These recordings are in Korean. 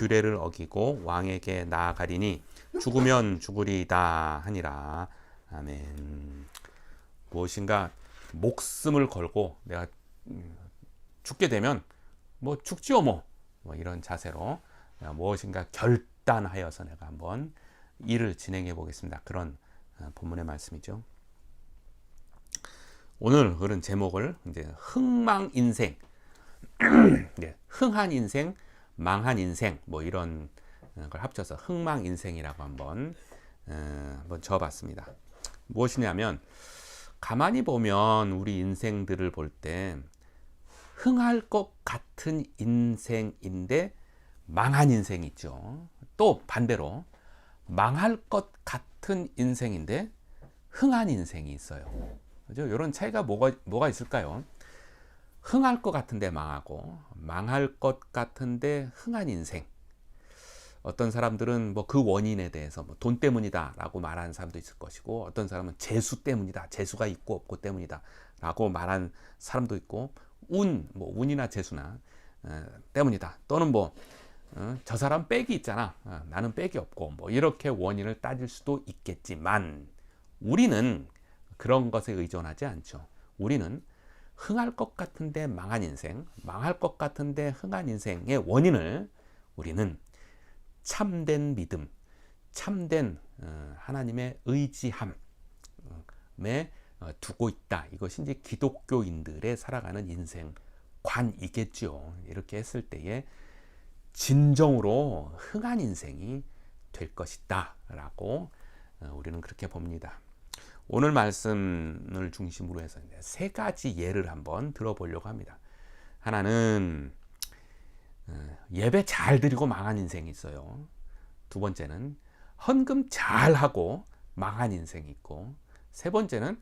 규례를 어기고 왕에게 나아가리니 죽으면 죽으리이다 하니라. 아멘. 무엇인가 목숨을 걸고 내가 음, 죽게 되면 뭐 죽지요 뭐, 뭐 이런 자세로 내가 무엇인가 결단하여서 내가 한번 일을 진행해 보겠습니다. 그런 어, 본문의 말씀이죠. 오늘 그런 제목을 이제 흥망 인생, 네, 흥한 인생, 망한 인생 뭐 이런 걸 합쳐서 흥망 인생이라고 한번 어, 한번 적어봤습니다. 무엇이냐면 가만히 보면 우리 인생들을 볼 때 흥할 것 같은 인생인데 망한 인생이 있죠. 또 반대로 망할 것 같은 인생인데 흥한 인생이 있어요. 그죠? 이런 차이가 뭐가 뭐가 있을까요? 흥할 것 같은데 망하고 망할 것 같은데 흥한 인생. 어떤 사람들은 뭐 그 원인에 대해서 뭐 돈 때문이다라고 말하는 사람도 있을 것이고 어떤 사람은 재수 때문이다 재수가 있고 없고 때문이다라고 말하는 사람도 있고 운 뭐 운이나 재수나 어, 때문이다. 또는 뭐저 사람 빽이 있잖아. 어, 나는 빽이 없고 뭐 이렇게 원인을 따질 수도 있겠지만 우리는 그런 것에 의존하지 않죠. 우리는 흥할 것 같은데 망한 인생 망할 것 같은데 흥한 인생의 원인을 우리는 참된 믿음, 참된 어, 하나님의 의지함에 어, 두고 있다. 이것이 이제 기독교인들의 살아가는 인생관이겠죠. 이렇게 했을 때에 진정으로 흥한 인생이 될 것이다 라고 어, 우리는 그렇게 봅니다. 오늘 말씀을 중심으로 해서 세 가지 예를 한번 들어보려고 합니다. 하나는 예배 잘 드리고 망한 인생이 있어요. 두 번째는 헌금 잘 하고 망한 인생이 있고 세 번째는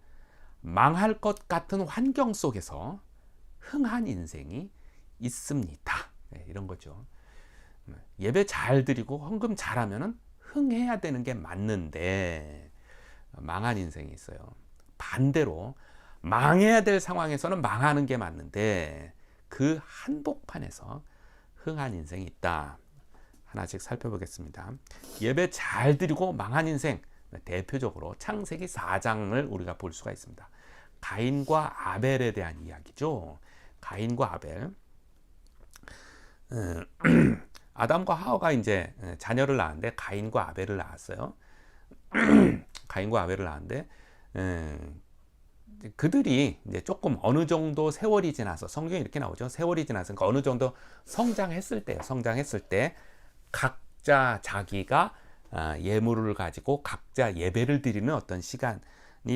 망할 것 같은 환경 속에서 흥한 인생이 있습니다. 네, 이런 거죠. 예배 잘 드리고 헌금 잘하면은 흥해야 되는 게 맞는데 망한 인생이 있어요. 반대로 망해야 될 상황에서는 망하는 게 맞는데 그 한복판에서 흥한 인생이 있다. 하나씩 살펴보겠습니다. 예배 잘 드리고 망한 인생 대표적으로 창세기 4장을 우리가 볼 수가 있습니다. 가인과 아벨에 대한 이야기죠. 가인과 아벨. 아담과 하와가 이제 자녀를 낳았는데 가인과 아벨을 낳았어요. 가인과 아벨을 낳았는데 그들이 이제 조금 어느 정도 세월이 지나서 성경에 이렇게 나오죠. 세월이 지나서 그러니까 어느 정도 성장했을 때, 성장했을 때 각자 자기가 아, 예물을 가지고 각자 예배를 드리는 어떤 시간이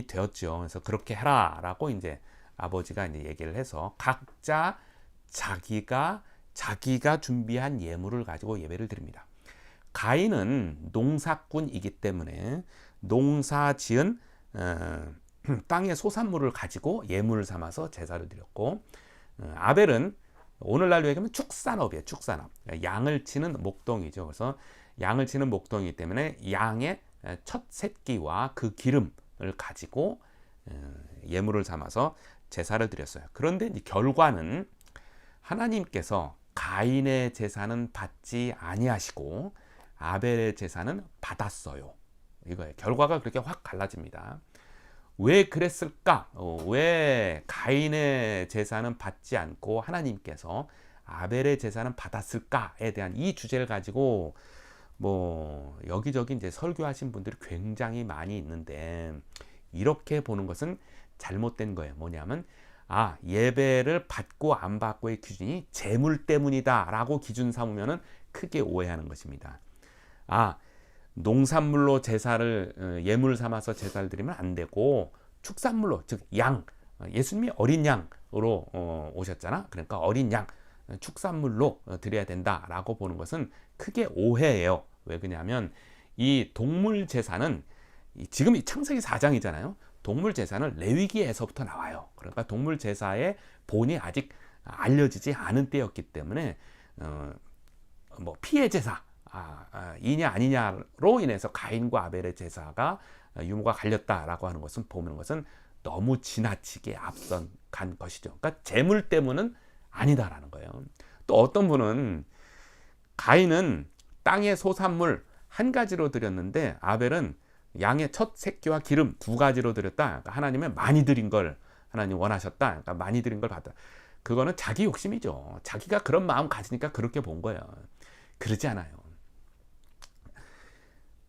되었죠. 그래서 그렇게 해라라고 이제 아버지가 이제 얘기를 해서 각자 자기가 자기가 준비한 예물을 가지고 예배를 드립니다. 가인은 농사꾼이기 때문에 농사 지은 어, 땅의 소산물을 가지고 예물을 삼아서 제사를 드렸고 어, 아벨은 오늘날로 얘기하면 축산업이에요. 축산업. 양을 치는 목동이죠. 그래서 양을 치는 목동이기 때문에 양의 첫 새끼와 그 기름을 가지고 어, 예물을 삼아서 제사를 드렸어요. 그런데 결과는 하나님께서 가인의 제사는 받지 아니하시고 아벨의 제사는 받았어요. 이거예요. 결과가 그렇게 확 갈라집니다. 왜 그랬을까? 어, 왜 가인의 제사는 받지 않고 하나님께서 아벨의 제사는 받았을까에 대한 이 주제를 가지고 뭐 여기저기 이제 설교하신 분들이 굉장히 많이 있는데 이렇게 보는 것은 잘못된 거예요. 뭐냐면 아 예배를 받고 안 받고의 기준이 재물 때문이다라고 기준 삼으면은 크게 오해하는 것입니다. 아 농산물로 제사를 어, 예물 삼아서 제사를 드리면 안 되고 축산물로 즉양 어, 예수님이 어린 양으로 어, 오셨잖아. 그러니까 어린 양 축산물로 드려야 된다라고 보는 것은 크게 오해예요. 왜 그러냐면 이 동물 제사는 지금 이 창세기 4장이잖아요. 동물 제사는 레위기에서부터 나와요. 그러니까 동물 제사의 본이 아직 알려지지 않은 때였기 때문에 어, 뭐 피해 제사 아, 아, 이냐 아니냐로 인해서 가인과 아벨의 제사가 유무가 갈렸다라고 하는 것은 보는 것은 너무 지나치게 앞선 간 것이죠. 그러니까 재물 때문은 아니다라는 거예요. 또 어떤 분은 가인은 땅의 소산물 한 가지로 드렸는데 아벨은 양의 첫 새끼와 기름 두 가지로 드렸다. 그러니까 하나님은 많이 드린 걸 하나님 원하셨다. 그러니까 많이 드린 걸 받다. 그거는 자기 욕심이죠. 자기가 그런 마음 가지니까 그렇게 본 거예요. 그러지 않아요.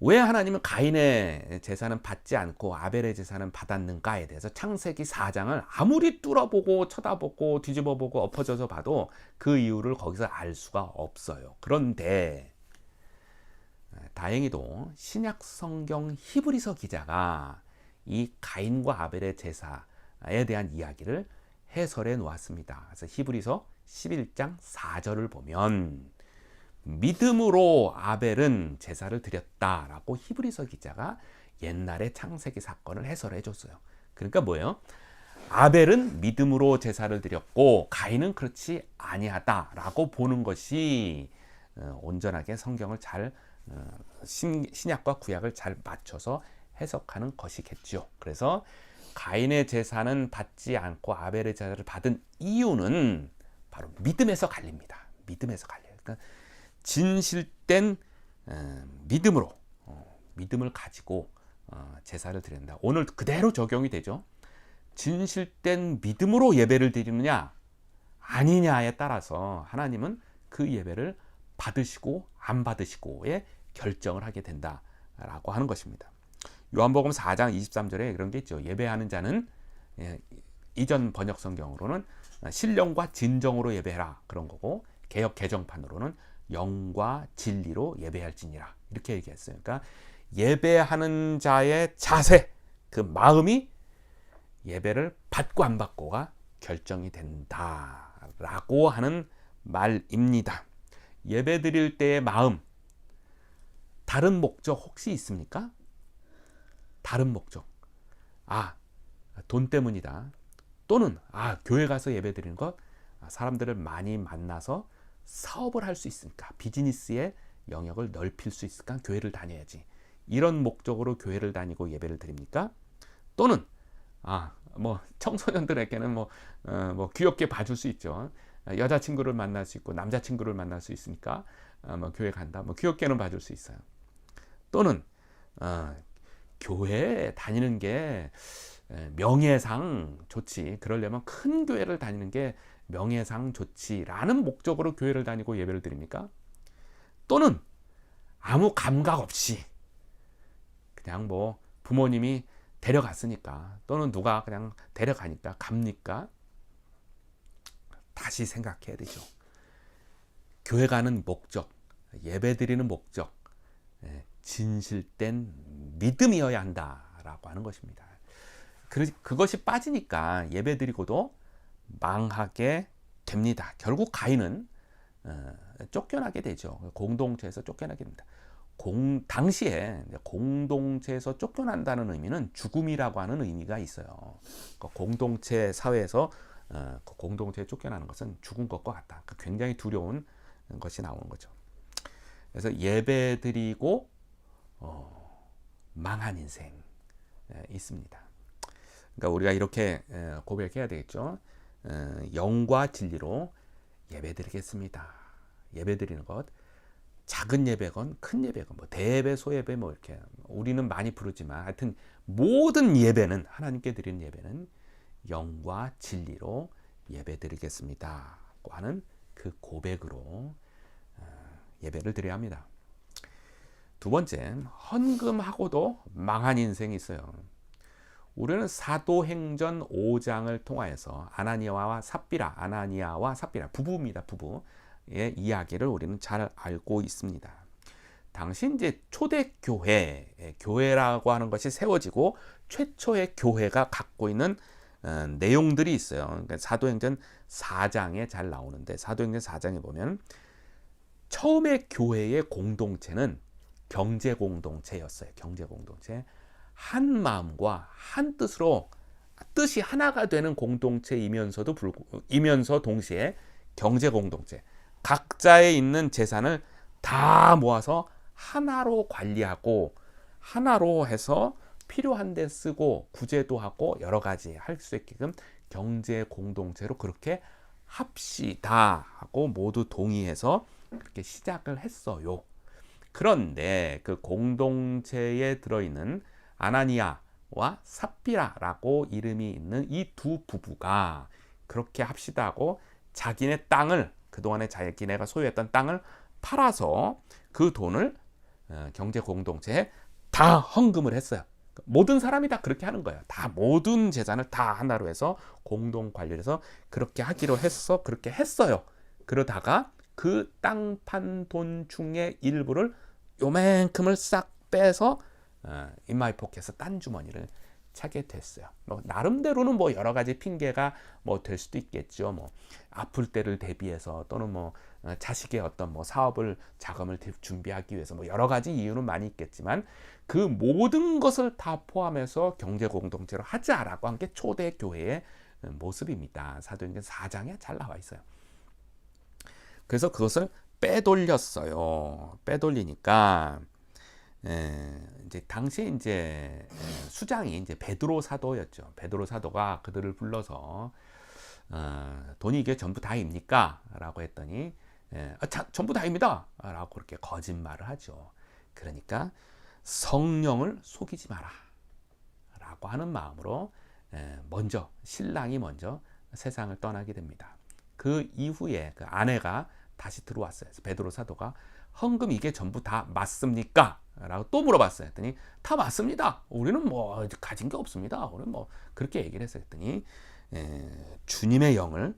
왜 하나님은 가인의 제사는 받지 않고 아벨의 제사는 받았는가에 대해서 창세기 4장을 아무리 뚫어보고 쳐다보고 뒤집어보고 엎어져서 봐도 그 이유를 거기서 알 수가 없어요. 그런데 다행히도 신약 성경 히브리서 기자가 이 가인과 아벨의 제사에 대한 이야기를 해설해 놓았습니다. 그래서 히브리서 11장 4절을 보면 믿음으로 아벨은 제사를 드렸다라고 히브리서 기자가 옛날에 창세기 사건을 해설해 줬어요. 그러니까 뭐예요? 아벨은 믿음으로 제사를 드렸고 가인은 그렇지 아니하다라고 보는 것이 어, 온전하게 성경을 잘 어, 신, 신약과 구약을 잘 맞춰서 해석하는 것이겠죠. 그래서 가인의 제사는 받지 않고 아벨의 제사를 받은 이유는 바로 믿음에서 갈립니다. 믿음에서 갈려요. 그러니까 진실된 어, 믿음으로 어, 믿음을 가지고 어, 제사를 드린다. 오늘 그대로 적용이 되죠. 진실된 믿음으로 예배를 드리느냐 아니냐에 따라서 하나님은 그 예배를 받으시고 안 받으시고의 결정을 하게 된다라고 하는 것입니다. 요한복음 4장 23절에 그런 게 있죠. 예배하는 자는 예, 이전 번역 성경으로는 신령과 진정으로 예배해라 그런 거고 개혁 개정판으로는 영과 진리로 예배할지니라 이렇게 얘기했어요. 그러니까 예배하는 자의 자세 그 마음이 예배를 받고 안 받고가 결정이 된다라고 하는 말입니다. 예배 드릴 때의 마음 다른 목적 혹시 있습니까? 다른 목적. 아, 돈 때문이다. 또는 아, 교회 가서 예배 드리는 것 아, 사람들을 많이 만나서 사업을 할 수 있으니까 비즈니스의 영역을 넓힐 수 있을까 교회를 다녀야지. 이런 목적으로 교회를 다니고 예배를 드립니까? 또는 아 뭐 청소년들에게는 뭐, 어, 뭐 귀엽게 봐줄 수 있죠. 여자친구를 만날 수 있고 남자친구를 만날 수 있으니까 어, 뭐 교회 간다. 뭐 귀엽게는 봐줄 수 있어요. 또는 어, 교회 다니는 게 명예상 좋지. 그러려면 큰 교회를 다니는 게 명예상 좋지라는 목적으로 교회를 다니고 예배를 드립니까? 또는 아무 감각 없이 그냥 뭐 부모님이 데려갔으니까 또는 누가 그냥 데려가니까 갑니까? 다시 생각해야 되죠. 교회 가는 목적, 예배 드리는 목적, 예, 진실된 믿음이어야 한다라고 하는 것입니다. 그것이 빠지니까 예배 드리고도 망하게 됩니다. 결국 가인은 어, 쫓겨나게 되죠. 공동체에서 쫓겨나게 됩니다. 공, 당시에 공동체에서 쫓겨난다는 의미는 죽음이라고 하는 의미가 있어요. 그러니까 공동체 사회에서 어, 그 공동체에 쫓겨나는 것은 죽은 것과 같다. 그러니까 굉장히 두려운 것이 나오는 거죠. 그래서 예배 드리고 어, 망한 인생 에, 있습니다. 그러니까 우리가 이렇게 에, 고백해야 되겠죠. 어, 영과 진리로 예배드리겠습니다. 예배드리는 것 작은 예배건 큰 예배건 뭐 대예배 소예배 뭐 이렇게 우리는 많이 부르지만 하여튼 모든 예배는 하나님께 드리는 예배는 영과 진리로 예배드리겠습니다. 하는 그 고백으로 어, 예배를 드려야 합니다. 두 번째, 헌금하고도 망한 인생이 있어요. 우리는 사도행전 5장을 통하여서 아나니아와 삽비라, 아나니아와 삽비라 부부입니다. 부부의 이야기를 우리는 잘 알고 있습니다. 당시 이제 초대 교회, 예, 교회라고 하는 것이 세워지고 최초의 교회가 갖고 있는 어, 내용들이 있어요. 그러니까 사도행전 4장에 잘 나오는데 사도행전 4장에 보면 처음에 교회의 공동체는 경제 공동체였어요. 경제 공동체. 한 마음과 한 뜻으로 뜻이 하나가 되는 공동체이면서도 불구 이면서 동시에 경제 공동체 각자의 있는 재산을 다 모아서 하나로 관리하고 하나로 해서 필요한 데 쓰고 구제도 하고 여러 가지 할 수 있게끔 경제 공동체로 그렇게 합시다 하고 모두 동의해서 그렇게 시작을 했어요. 그런데 그 공동체에 들어있는 아나니아와 삽비라라고 이름이 있는 이 두 부부가 그렇게 합시다고 자기네 땅을 그동안에 자기네가 소유했던 땅을 팔아서 그 돈을 어, 경제 공동체에 다 헌금을 했어요. 모든 사람이 다 그렇게 하는 거예요. 다 모든 재산을 다 하나로 해서 공동 관리해서 그렇게 하기로 했어 그렇게 했어요. 그러다가 그 땅 판 돈 중에 일부를 요만큼을 싹 빼서 어, 인마이 포켓에서 딴 주머니를 차게 됐어요. 뭐 나름대로는 뭐 여러 가지 핑계가 뭐 될 수도 있겠죠. 뭐 아플 때를 대비해서 또는 뭐 어, 자식의 어떤 뭐 사업을 자금을 대- 준비하기 위해서 뭐 여러 가지 이유는 많이 있겠지만 그 모든 것을 다 포함해서 경제 공동체로 하자라고 한 게 초대 교회의 어, 모습입니다. 사도행전 4장에 잘 나와 있어요. 그래서 그것을 빼돌렸어요. 빼돌리니까 에, 이제 당시에 이제 에, 수장이 이제 베드로 사도였죠. 베드로 사도가 그들을 불러서 어, 돈이 이게 전부 다입니까? 라고 했더니 에, 아, 자, 전부 다입니다. 라고 그렇게 거짓말을 하죠. 그러니까 성령을 속이지 마라. 라고 하는 마음으로 에, 먼저 신랑이 먼저 세상을 떠나게 됩니다. 그 이후에 그 아내가 다시 들어왔어요. 베드로 사도가 헌금 이게 전부 다 맞습니까? 라고 또 물어봤어요. 했더니 다 맞습니다. 우리는 뭐 가진 게 없습니다. 우리는 뭐 그렇게 얘기를 했어요. 했더니 에, 주님의 영을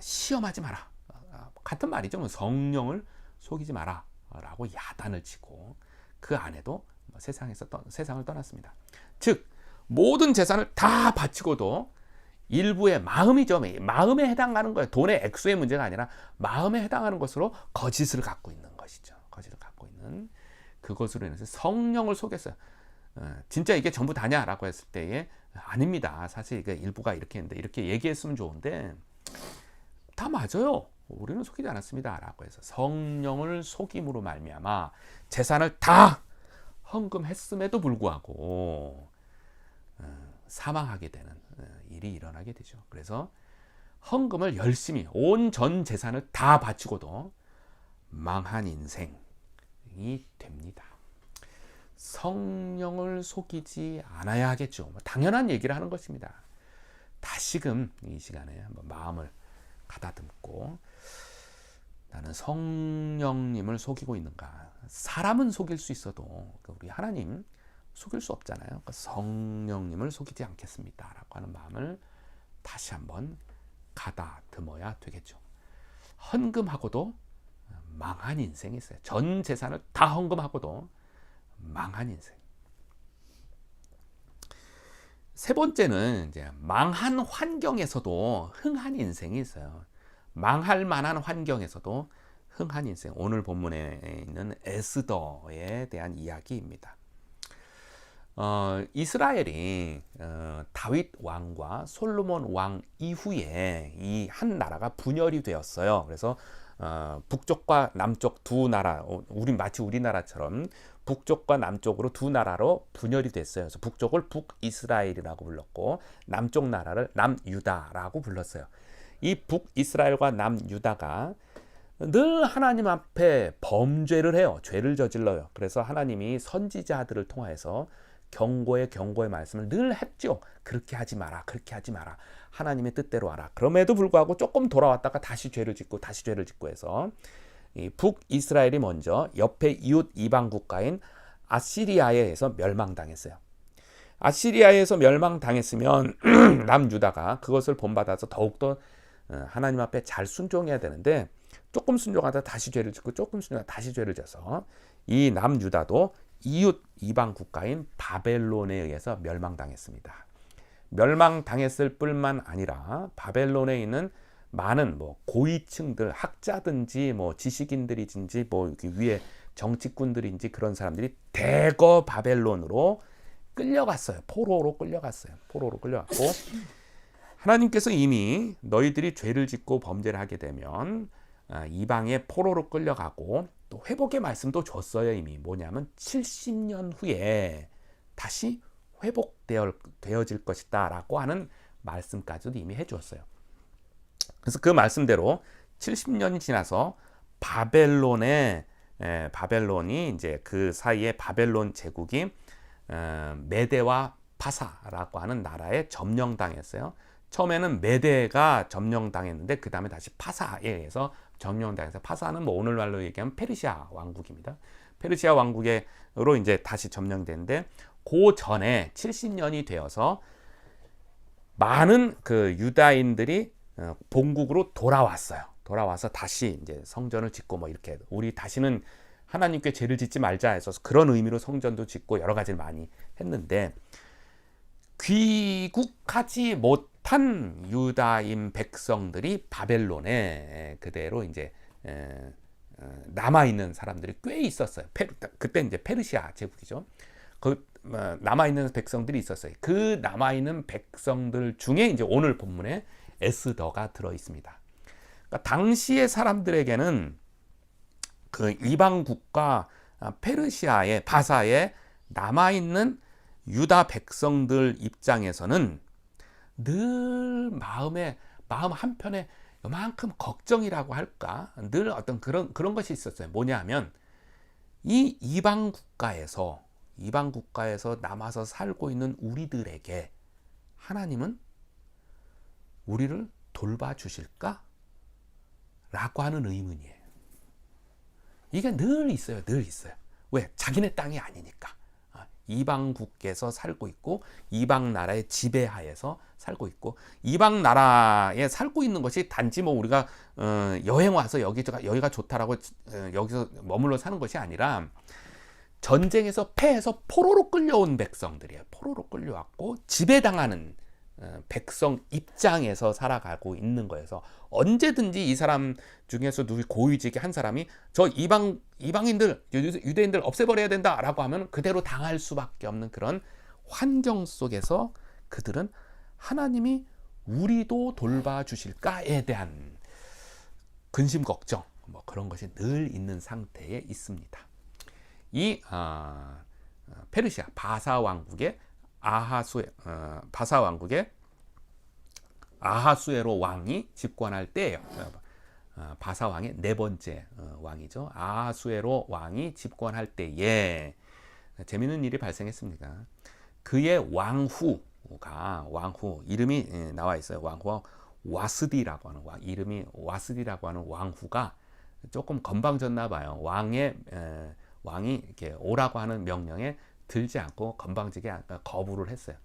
시험하지 마라. 아, 같은 말이죠. 뭐 성령을 속이지 마라. 라고 야단을 치고 그뭐 세상에서 떠, 세상을 떠났습니다. 즉 모든 재산을 다 바치고도 일부의 마음이죠. 마음에 해당하는 거예요. 돈의 액수의 문제가 아니라 마음에 해당하는 것으로 거짓을 갖고 있는 것이죠. 거짓을 갖고 있는 그것으로 인해서 성령을 속였어요. 어, 진짜 이게 전부 다냐라고 했을 때에 아닙니다. 사실 이게 일부가 이렇게 했는데 이렇게 얘기했으면 좋은데 다 맞아요. 우리는 속이지 않았습니다라고 해서 성령을 속임으로 말미암아 재산을 다 헌금했음에도 불구하고 어, 사망하게 되는 어, 일이 일어나게 되죠. 그래서 헌금을 열심히 온 전 재산을 다 바치고도 망한 인생이 됩니다. 성령을 속이지 않아야 하겠죠. 뭐 당연한 얘기를 하는 것입니다. 다시금 이 시간에 한번 마음을 가다듬고 나는 성령님을 속이고 있는가? 사람은 속일 수 있어도 우리 하나님 속일 수 없잖아요. 그러니까 성령님을 속이지 않겠습니다라고 하는 마음을 다시 한번 가다듬어야 되겠죠. 헌금하고도 망한 인생이 있어요. 전 재산을 다 헌금하고도 망한 인생. 세 번째는 이제 망한 환경에서도 흥한 인생이 있어요. 망할 만한 환경에서도 흥한 인생. 오늘 본문에 있는 에스더에 대한 이야기입니다. 어, 이스라엘이 어, 다윗 왕과 솔로몬 왕 이후에 이 한 나라가 분열이 되었어요. 그래서 어, 북쪽과 남쪽 두 나라, 어, 우리 마치 우리나라처럼 북쪽과 남쪽으로 두 나라로 분열이 됐어요. 그래서 북쪽을 북이스라엘이라고 불렀고 남쪽 나라를 남유다라고 불렀어요. 이 북이스라엘과 남유다가 늘 하나님 앞에 범죄를 해요. 죄를 저질러요. 그래서 하나님이 선지자들을 통해서 경고의 경고의 말씀을 늘 했죠. 그렇게 하지 마라. 그렇게 하지 마라. 하나님의 뜻대로 하라. 그럼에도 불구하고 조금 돌아왔다가 다시 죄를 짓고 다시 죄를 짓고 해서 이 북이스라엘이 먼저 옆에 이웃 이방 국가인 아시리아에 의해서 멸망당했어요. 아시리아에서 멸망당했으면 남유다가 그것을 본받아서 더욱더 어, 하나님 앞에 잘 순종해야 되는데 조금 순종하다 다시 죄를 짓고 조금 순종하다 다시 죄를 져서 이 남유다도 이웃 이방 국가인 바벨론에 의해서 멸망당했습니다. 멸망당했을 뿐만 아니라 바벨론에 있는 많은 뭐 고위층들 학자든지 뭐 지식인들이든지 뭐 위에 정치꾼들인지 그런 사람들이 대거 바벨론으로 끌려갔어요. 포로로 끌려갔어요. 포로로 끌려갔고 하나님께서 이미 너희들이 죄를 짓고 범죄를 하게 되면 아, 이방의 포로로 끌려가고 또 회복의 말씀도 줬어요 이미 뭐냐면 70년 후에 다시 회복되어질 것이다 라고 하는 말씀까지도 이미 해주었어요. 그래서 그 말씀대로 70년이 지나서 바벨론의 에, 바벨론이 이제 그 사이에 바벨론 제국이 어, 메대와 파사라고 하는 나라에 점령당했어요. 처음에는 메대가 점령당했는데 그 다음에 다시 파사에 의해서 점령당해서 파사는 뭐 오늘날로 얘기하면 페르시아 왕국입니다. 페르시아 왕국으로 이제 다시 점령됐는데 그 전에 70년이 되어서 많은 그 유다인들이 어, 본국으로 돌아왔어요. 돌아와서 다시 이제 성전을 짓고 뭐 이렇게 우리 다시는 하나님께 죄를 짓지 말자 해서 그런 의미로 성전도 짓고 여러 가지를 많이 했는데 귀국하지 못한 유다인 백성들이 바벨론에 그대로 이제 어, 남아 있는 사람들이 꽤 있었어요. 페르, 그때 이제 페르시아 제국이죠. 그 어, 남아 있는 백성들이 있었어요. 그 남아 있는 백성들 중에 이제 오늘 본문에 에스더가 들어 있습니다. 그러니까 당시의 사람들에게는 그 이방 국가 아, 페르시아의 바사에 남아 있는 유다 백성들 입장에서는 늘 마음에 마음 한편에 요만큼 걱정이라고 할까 늘 어떤 그런 그런 것이 있었어요. 뭐냐하면 이 이방 국가에서 이방 국가에서 남아서 살고 있는 우리들에게 하나님은 우리를 돌봐 주실까? 라고 하는 의문이에요. 이게 늘 있어요. 늘 있어요. 왜? 자기네 땅이 아니니까. 이방국에서 살고 있고 이방 나라의 지배하에서 살고 있고 이방 나라에 살고 있는 것이 단지 뭐 우리가 어, 여행 와서 여기 여기가 좋다라고 어, 여기서 머물러 사는 것이 아니라 전쟁에서 패해서 포로로 끌려온 백성들이에요. 포로로 끌려왔고 지배당하는 어, 백성 입장에서 살아가고 있는 거여서 언제든지 이 사람 중에서 누구 고위직의 한 사람이 저 이방 이방인들 유대인들 없애버려야 된다라고 하면 그대로 당할 수밖에 없는 그런 환경 속에서 그들은 하나님이 우리도 돌봐 주실까에 대한 근심 걱정 뭐 그런 것이 늘 있는 상태에 있습니다. 이 어, 페르시아 바사 왕국의 아하수 어, 바사 왕국의 아하수에로 왕이 집권할 때예요. 어, 바사 왕의 네 번째 어, 왕이죠. 아하수에로 왕이 집권할 때에 재미있는 일이 발생했습니다. 그의 왕후가 왕후 이름이 예, 나와 있어요. 왕후 와스디라고 하는 왕 이름이 와스디라고 하는 왕후가 조금 건방졌나 봐요. 왕의 에, 왕이 이렇게 오라고 하는 명령에 들지 않고 건방지게 거부를 했어요.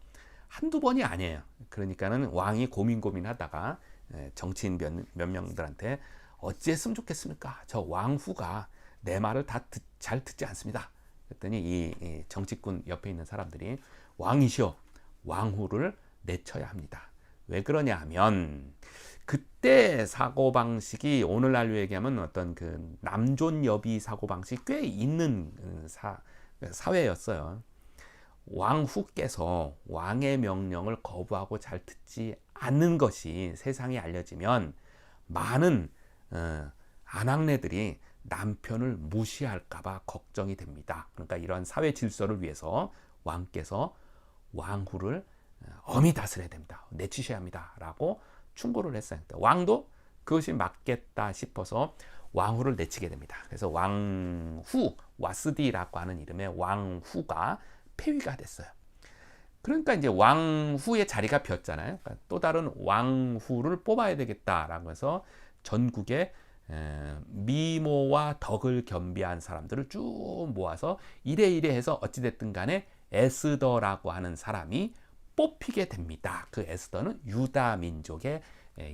한두 번이 아니에요. 그러니까는 왕이 고민 고민하다가 정치인 몇, 몇 명들한테 어찌했으면 좋겠습니까? 저 왕후가 내 말을 다 잘 듣지 않습니다. 그랬더니 이, 이 정치꾼 옆에 있는 사람들이 왕이시여 왕후를 내쳐야 합니다. 왜 그러냐 하면 그때 사고 방식이 오늘날로 얘기하면 어떤 그 남존 여비 사고 방식 꽤 있는 어, 사, 사회였어요. 왕후께서 왕의 명령을 거부하고 잘 듣지 않는 것이 세상에 알려지면 많은 어, 아낙네들이 남편을 무시할까봐 걱정이 됩니다. 그러니까 이러한 사회 질서를 위해서 왕께서 왕후를 어, 엄히 다스려야 됩니다. 내치셔야 합니다.라고 충고를 했어요. 왕도 그것이 맞겠다 싶어서 왕후를 내치게 됩니다. 그래서 왕후 와스디라고 하는 이름의 왕후가 폐위가 됐어요. 그러니까 이제 왕후의 자리가 비었잖아요. 그러니까 또 다른 왕후를 뽑아야 되겠다라고 해서 전국에 미모와 덕을 겸비한 사람들을 쭉 모아서 이래 이래 해서 어찌됐든 간에 에스더라고 하는 사람이 뽑히게 됩니다. 그 에스더는 유다 민족의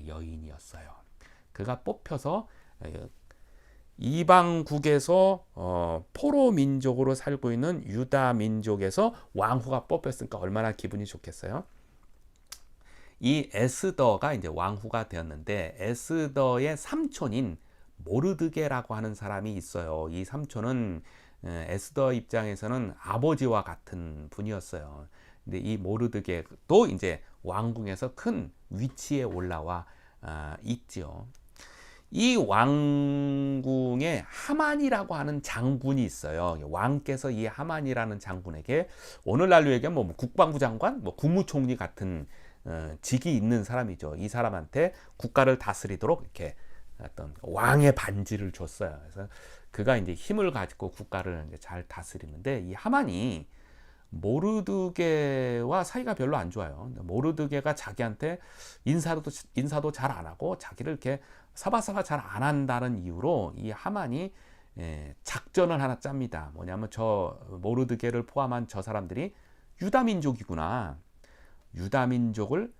여인이었어요. 그가 뽑혀서 이방국에서 어, 포로 민족으로 살고 있는 유다 민족에서 왕후가 뽑혔으니까 얼마나 기분이 좋겠어요. 이 에스더가 이제 왕후가 되었는데 에스더의 삼촌인 모르드게라고 하는 사람이 있어요. 이 삼촌은 에스더 입장에서는 아버지와 같은 분이었어요. 근데 이 모르드게도 이제 왕궁에서 큰 위치에 올라와 아, 있지요. 이 왕궁에 하만이라고 하는 장군이 있어요. 왕께서 이 하만이라는 장군에게 오늘날로 얘기하면 뭐 국방부 장관, 뭐 국무총리 같은 어, 직이 있는 사람이죠. 이 사람한테 국가를 다스리도록 이렇게 어떤 왕의 반지를 줬어요. 그래서 그가 이제 힘을 가지고 국가를 이제 잘 다스리는데 이 하만이 모르드게와 사이가 별로 안 좋아요. 모르드게가 자기한테 인사도 인사도 잘 안 하고 자기를 이렇게 사바사바 잘 안 한다는 이유로 이 하만이 예, 작전을 하나 짭니다. 뭐냐면 저 모르드게를 포함한 저 사람들이 유다 민족이구나. 유다 민족을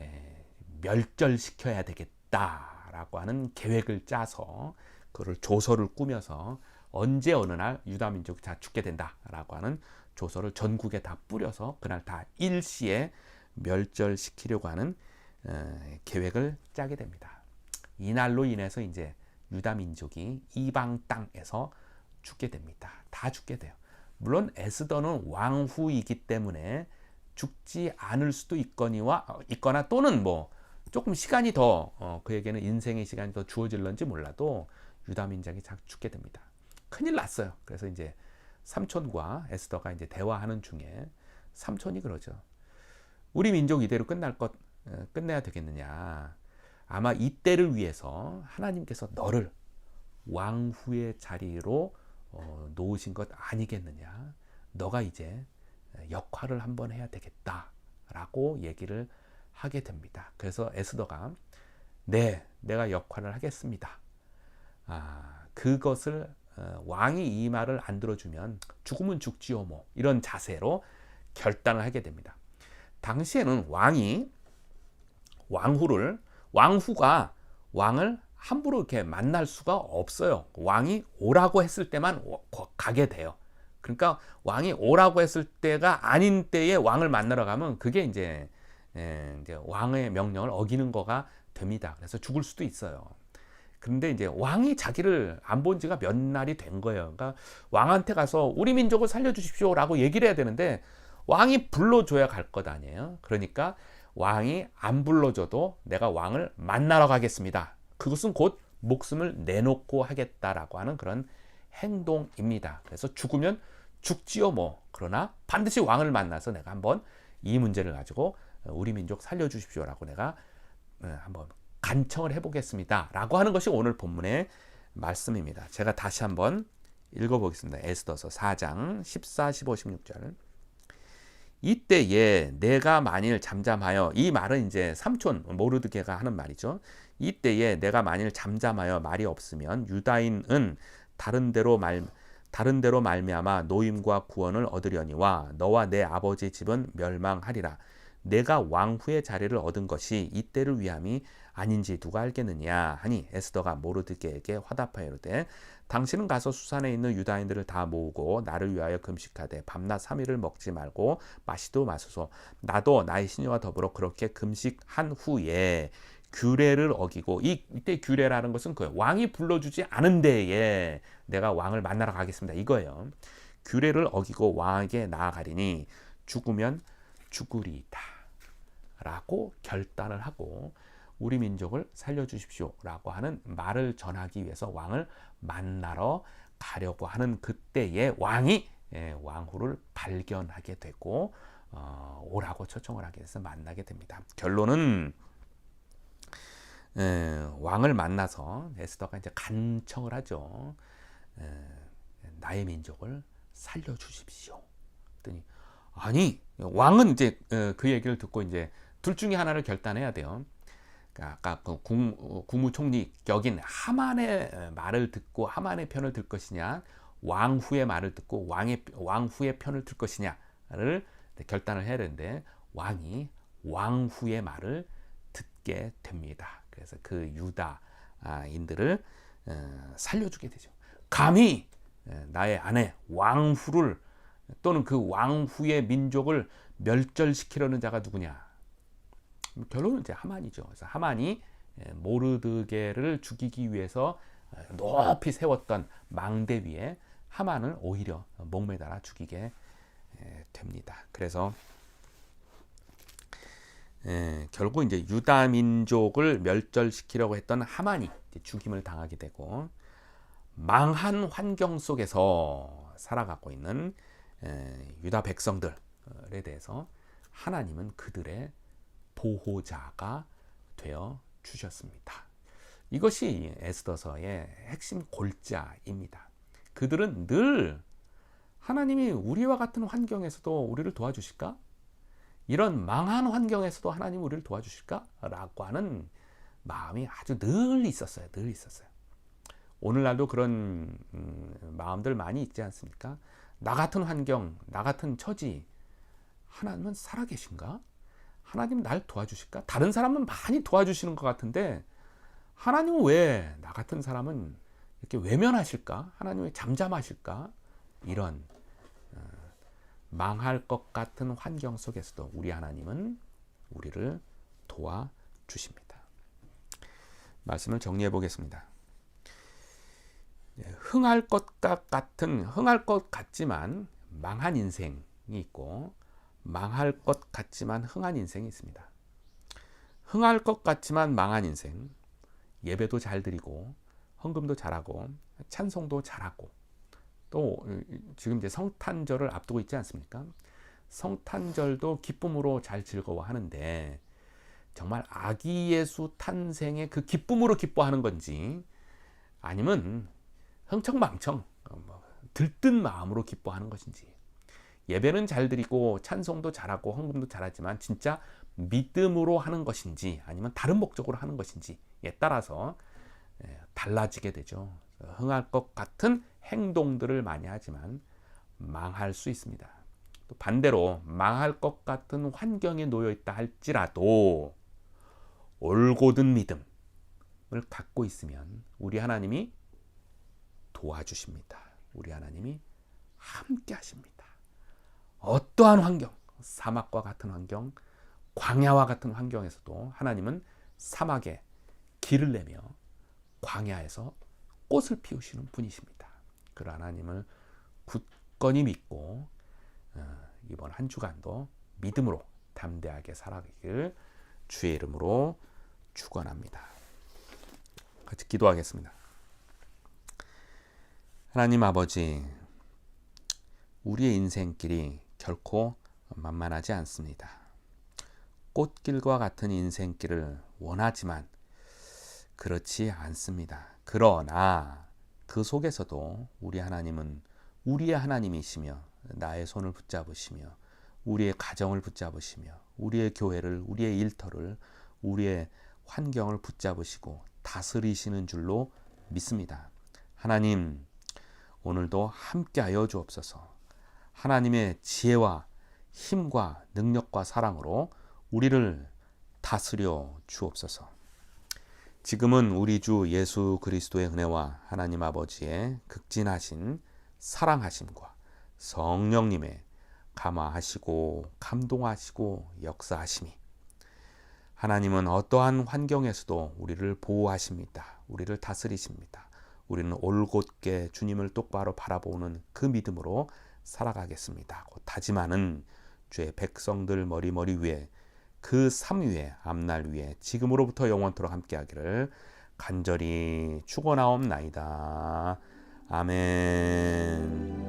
예, 멸절시켜야 되겠다라고 하는 계획을 짜서 그를 조서를 꾸며서 언제 어느 날 유다 민족이 다 죽게 된다라고 하는 조서를 전국에 다 뿌려서 그날 다 일시에 멸절시키려고 하는 어, 계획을 짜게 됩니다. 이날로 인해서 이제 유다 민족이 이방 땅에서 죽게 됩니다. 다 죽게 돼요. 물론 에스더는 왕후이기 때문에 죽지 않을 수도 있거니와 어, 있거나 또는 뭐 조금 시간이 더 어, 그에게는 인생의 시간이 더 주어질런지 몰라도 유다 민족이 죽게 됩니다. 큰일 났어요. 그래서 이제 삼촌과 에스더가 이제 대화하는 중에 삼촌이 그러죠. 우리 민족 이대로 끝날 것 어, 끝내야 되겠느냐. 아마 이 때를 위해서 하나님께서 너를 왕후의 자리로 어, 놓으신 것 아니겠느냐. 너가 이제 역할을 한번 해야 되겠다라고 얘기를 하게 됩니다. 그래서 에스더가 네, 내가 역할을 하겠습니다. 아, 그것을 어, 왕이 이 말을 안 들어주면 죽으면 죽지요 뭐 이런 자세로 결단을 하게 됩니다. 당시에는 왕이 왕후를 왕후가 왕을 함부로 이렇게 만날 수가 없어요. 왕이 오라고 했을 때만 가게 돼요. 그러니까 왕이 오라고 했을 때가 아닌 때에 왕을 만나러 가면 그게 이제, 예, 이제 왕의 명령을 어기는 거가 됩니다. 그래서 죽을 수도 있어요. 그런데 이제 왕이 자기를 안 본 지가 몇 날이 된 거예요. 그러니까 왕한테 가서 우리 민족을 살려주십시오라고 얘기를 해야 되는데 왕이 불러줘야 갈 것 아니에요. 그러니까 왕이 안 불러줘도 내가 왕을 만나러 가겠습니다. 그것은 곧 목숨을 내놓고 하겠다라고 하는 그런 행동입니다. 그래서 죽으면 죽지요 뭐. 그러나 반드시 왕을 만나서 내가 한번 이 문제를 가지고 우리 민족 살려주십시오라고 내가 어, 한번 간청을 해보겠습니다. 라고 하는 것이 오늘 본문의 말씀입니다. 제가 다시 한번 읽어보겠습니다. 에스더서 4장 14, 15, 16절. 이때 에 내가 만일 잠잠하여 이 말은 이제 삼촌 모르드게가 하는 말이죠. 이때에 내가 만일 잠잠하여 말이 없으면 유다인은 다른 데로 말 다른 데로 말미암아 노임과 구원을 얻으려니와 너와 내 아버지 집은 멸망하리라. 내가 왕후의 자리를 얻은 것이 이때를 위함이 아닌지 누가 알겠느냐 하니 에스더가 모르드게에게 화답하여 이르되 당신은 가서 수산에 있는 유다인들을 다 모으고 나를 위하여 금식하되 밤낮 3일을 먹지 말고 마시도 마소서. 나도 나의 시녀와 더불어 그렇게 금식한 후에 규례를 어기고 이 이때 규례라는 것은 그 왕이 불러주지 않은 데에 내가 왕을 만나러 가겠습니다. 이거예요. 규례를 어기고 왕에게 나아가리니 죽으면 죽으리이다 라고 결단을 하고 우리 민족을 살려주십시오라고 하는 말을 전하기 위해서 왕을 만나러 가려고 하는 그때에 왕이 예, 왕후를 발견하게 되고 어, 오라고 초청을 하게 돼서 만나게 됩니다. 결론은 예, 왕을 만나서 에스더가 이제 간청을 하죠. 예, 나의 민족을 살려주십시오. 그랬더니 아니 왕은 이제 어, 그 얘기를 듣고 이제 둘 중에 하나를 결단해야 돼요. 아까 그 국, 어, 국무총리 격인 하만의 말을 듣고 하만의 편을 들 것이냐 왕후의 말을 듣고 왕의 왕후의 편을 들 것이냐를 결단을 해야 되는데 왕이 왕후의 말을 듣게 됩니다. 그래서 그 유다인들을 어, 살려주게 되죠. 감히 나의 아내 왕후를 또는 그 왕후의 민족을 멸절시키려는 자가 누구냐? 결론은 이제 하만이죠. 그래서 하만이 예, 모르드게를 죽이기 위해서 어, 높이 세웠던 망대 위에 하만을 오히려 목매달아 죽이게 예, 됩니다. 그래서 예, 결국 이제 유다 민족을 멸절시키려고 했던 하만이 죽임을 당하게 되고 망한 환경 속에서 살아가고 있는 유다 백성들에 대해서 하나님은 그들의 보호자가 되어 주셨습니다. 이것이 에스더서의 핵심 골자입니다. 그들은 늘 하나님이 우리와 같은 환경에서도 우리를 도와주실까? 이런 망한 환경에서도 하나님 우리를 도와주실까? 라고 하는 마음이 아주 늘 있었어요. 늘 있었어요. 오늘날도 그런 음, 마음들 많이 있지 않습니까? 나 같은 환경, 나 같은 처지, 하나님은 살아계신가? 하나님 날 도와주실까? 다른 사람은 많이 도와주시는 것 같은데 하나님은 왜 나 같은 사람은 이렇게 외면하실까? 하나님 왜 잠잠하실까? 이런 어, 망할 것 같은 환경 속에서도 우리 하나님은 우리를 도와 주십니다. 말씀을 정리해 보겠습니다. 예, 흥할 것 같은 흥할 것 같지만 망한 인생이 있고 망할 것 같지만 흥한 인생이 있습니다. 흥할 것 같지만 망한 인생 예배도 잘 드리고 헌금도 잘하고 찬송도 잘하고 또 지금 이제 성탄절을 앞두고 있지 않습니까? 성탄절도 기쁨으로 잘 즐거워하는데 정말 아기 예수 탄생의 그 기쁨으로 기뻐하는 건지 아니면 흥청망청 뭐 들뜬 마음으로 기뻐하는 것인지 예배는 잘 드리고 찬송도 잘하고 헌금도 잘하지만 진짜 믿음으로 하는 것인지 아니면 다른 목적으로 하는 것인지에 따라서 달라지게 되죠. 흥할 것 같은 행동들을 많이 하지만 망할 수 있습니다. 또 반대로 망할 것 같은 환경에 놓여 있다 할지라도 올곧은 믿음을 갖고 있으면 우리 하나님이 도와주십니다. 우리 하나님이 함께 하십니다. 어떠한 환경, 사막과 같은 환경, 광야와 같은 환경에서도 하나님은 사막에 길을 내며 광야에서 꽃을 피우시는 분이십니다. 그 하나님을 굳건히 믿고 어, 이번 한 주간도 믿음으로 담대하게 살아가길 주의 이름으로 축원합니다. 같이 기도하겠습니다. 하나님 아버지, 우리의 인생길이 결코 만만하지 않습니다. 꽃길과 같은 인생길을 원하지만 그렇지 않습니다. 그러나 그 속에서도 우리 하나님은 우리의 하나님이시며 나의 손을 붙잡으시며 우리의 가정을 붙잡으시며 우리의 교회를 우리의 일터를 우리의 환경을 붙잡으시고 다스리시는 줄로 믿습니다. 하나님 오늘도 함께하여 주옵소서. 하나님의 지혜와 힘과 능력과 사랑으로 우리를 다스려 주옵소서. 지금은 우리 주 예수 그리스도의 은혜와 하나님 아버지의 극진하신 사랑하심과 성령님의 감화하시고 감동하시고 역사하심이 하나님은 어떠한 환경에서도 우리를 보호하십니다. 우리를 다스리십니다. 우리는 올곧게 주님을 똑바로 바라보는 그 믿음으로 살아가겠습니다. 다짐하는 주의 백성들 머리머리 위에 그 삶 위에 앞날 위에 지금으로부터 영원토록 함께하기를 간절히 축원하옵나이다. 아멘.